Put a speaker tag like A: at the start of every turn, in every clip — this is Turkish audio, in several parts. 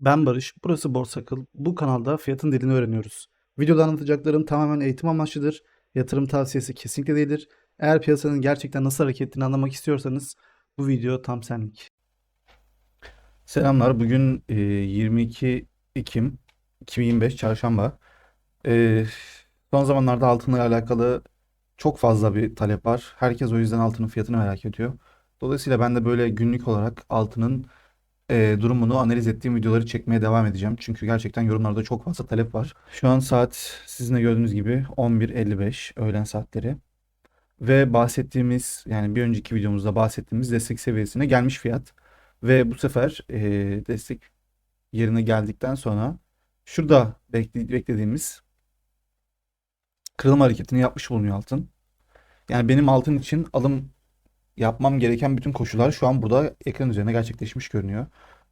A: Ben Barış, burası Borsakıl. Bu kanalda fiyatın dilini öğreniyoruz. Videoda anlatacaklarım tamamen eğitim amaçlıdır. Yatırım tavsiyesi kesinlikle değildir. Eğer piyasanın gerçekten nasıl hareket ettiğini anlamak istiyorsanız bu video tam senlik. Selamlar. Bugün e, 22 Ekim 2025 Çarşamba. E, son zamanlarda altınla alakalı çok fazla bir talep var. Herkes o yüzden altının fiyatını merak ediyor. Dolayısıyla ben de böyle günlük olarak altının e, durumunu analiz ettiğim videoları çekmeye devam edeceğim. Çünkü gerçekten yorumlarda çok fazla talep var. Şu an saat sizin de gördüğünüz gibi 11.55 öğlen saatleri. Ve bahsettiğimiz yani bir önceki videomuzda bahsettiğimiz destek seviyesine gelmiş fiyat. Ve bu sefer e, destek yerine geldikten sonra şurada bekle- beklediğimiz kırılma hareketini yapmış bulunuyor altın. Yani benim altın için alım yapmam gereken bütün koşullar şu an burada ekran üzerine gerçekleşmiş görünüyor.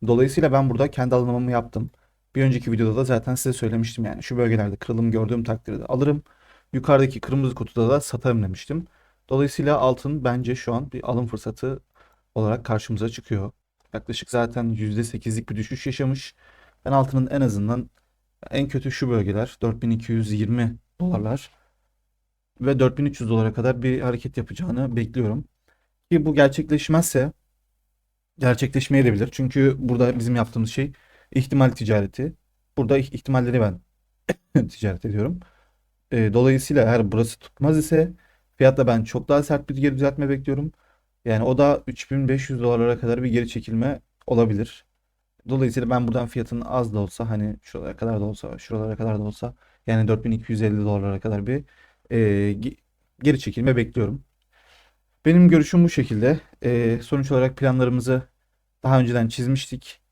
A: Dolayısıyla ben burada kendi alımımı yaptım. Bir önceki videoda da zaten size söylemiştim yani şu bölgelerde kırılım gördüğüm takdirde alırım. Yukarıdaki kırmızı kutuda da satarım demiştim. Dolayısıyla altın bence şu an bir alım fırsatı olarak karşımıza çıkıyor. Yaklaşık zaten %8'lik bir düşüş yaşamış. Ben altının en azından en kötü şu bölgeler 4220 dolarlar ve 4300 dolara kadar bir hareket yapacağını bekliyorum. Ki bu gerçekleşmezse gerçekleşmeyebilir. Çünkü burada bizim yaptığımız şey ihtimal ticareti. Burada ih- ihtimalleri ben ticaret ediyorum. E, dolayısıyla eğer burası tutmaz ise fiyatta ben çok daha sert bir geri düzeltme bekliyorum. Yani o da 3500 dolarlara kadar bir geri çekilme olabilir. Dolayısıyla ben buradan fiyatın az da olsa hani şuralara kadar da olsa şuralara kadar da olsa yani 4250 dolarlara kadar bir e, ge- geri çekilme bekliyorum. Benim görüşüm bu şekilde. Ee, sonuç olarak planlarımızı daha önceden çizmiştik.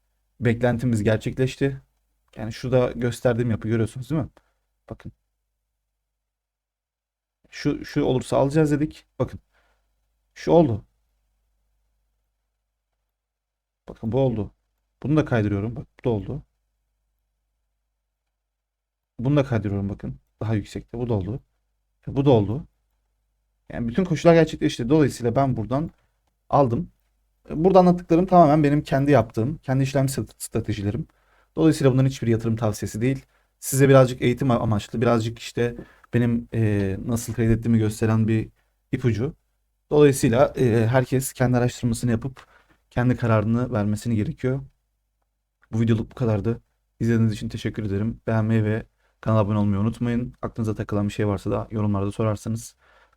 A: Beklentimiz gerçekleşti. Yani şurada gösterdiğim yapı görüyorsunuz değil mi? Bakın. Şu, şu olursa alacağız dedik. Bakın. Şu oldu. Bakın bu oldu. Bunu da kaydırıyorum. Bak bu da oldu. Bunu da kaydırıyorum bakın. Daha yüksekte. Bu da oldu. Bu da oldu. Yani bütün koşullar gerçekleşti. Dolayısıyla ben buradan aldım. Burada anlattıklarım tamamen benim kendi yaptığım, kendi işlem strat- stratejilerim. Dolayısıyla bunların hiçbir yatırım tavsiyesi değil. Size birazcık eğitim amaçlı, birazcık işte benim e, nasıl trade gösteren bir ipucu. Dolayısıyla e, herkes kendi araştırmasını yapıp kendi kararını vermesini gerekiyor. Bu videoluk bu kadardı. İzlediğiniz için teşekkür ederim. Beğenmeyi ve kanala abone olmayı unutmayın. Aklınıza takılan bir şey varsa da yorumlarda sorarsanız